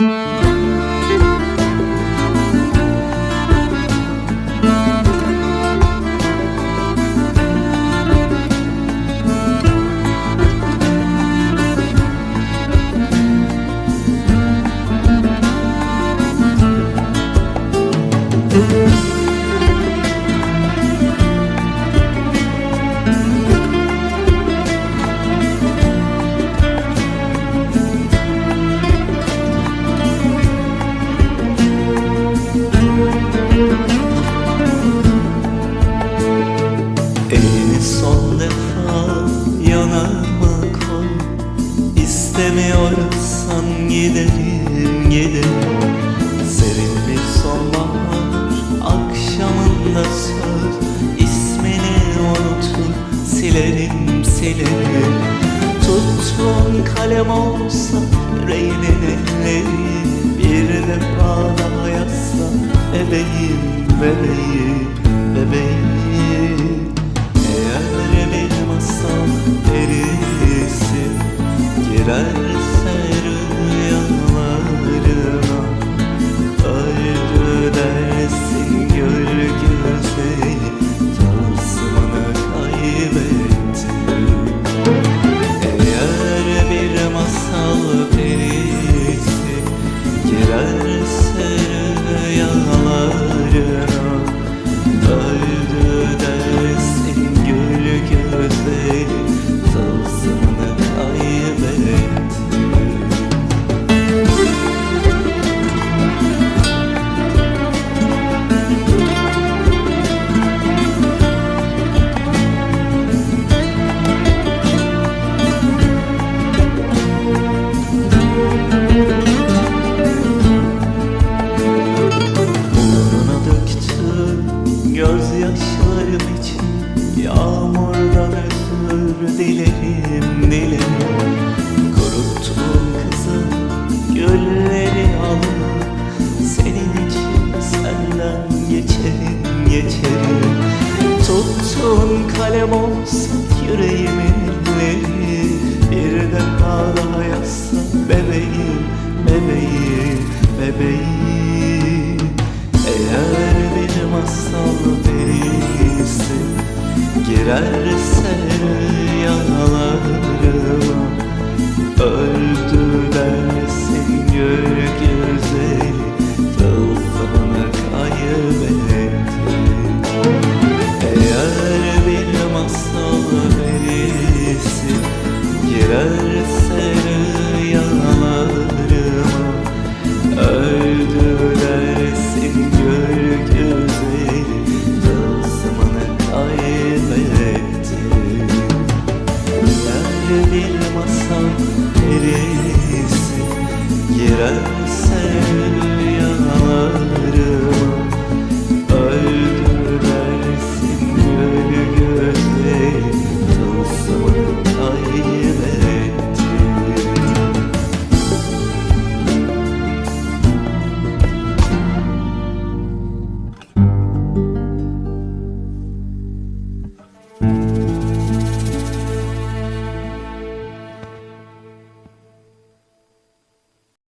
Mm-hmm. İstemiyorsan gidelim gidelim Serin bir sonbahar akşamında söz İsmini unutup silerim silerim Tuttuğun kalem olsa yüreğinin elleri Bir defa daha yazsa bebeğim bebeğim bebeğim. Eğer bir masal perisi Tuttuğun kalem olsa yüreğimin elleri Bir defa daha yazsa bebeğim bebeğim bebeğim. Eğer bir masal perisi girerse rüyalarıma girerse rüyalarıma Öldü dersin gör gözleri Tılsımını kaybetti masal perisi Girerse rüyalarıma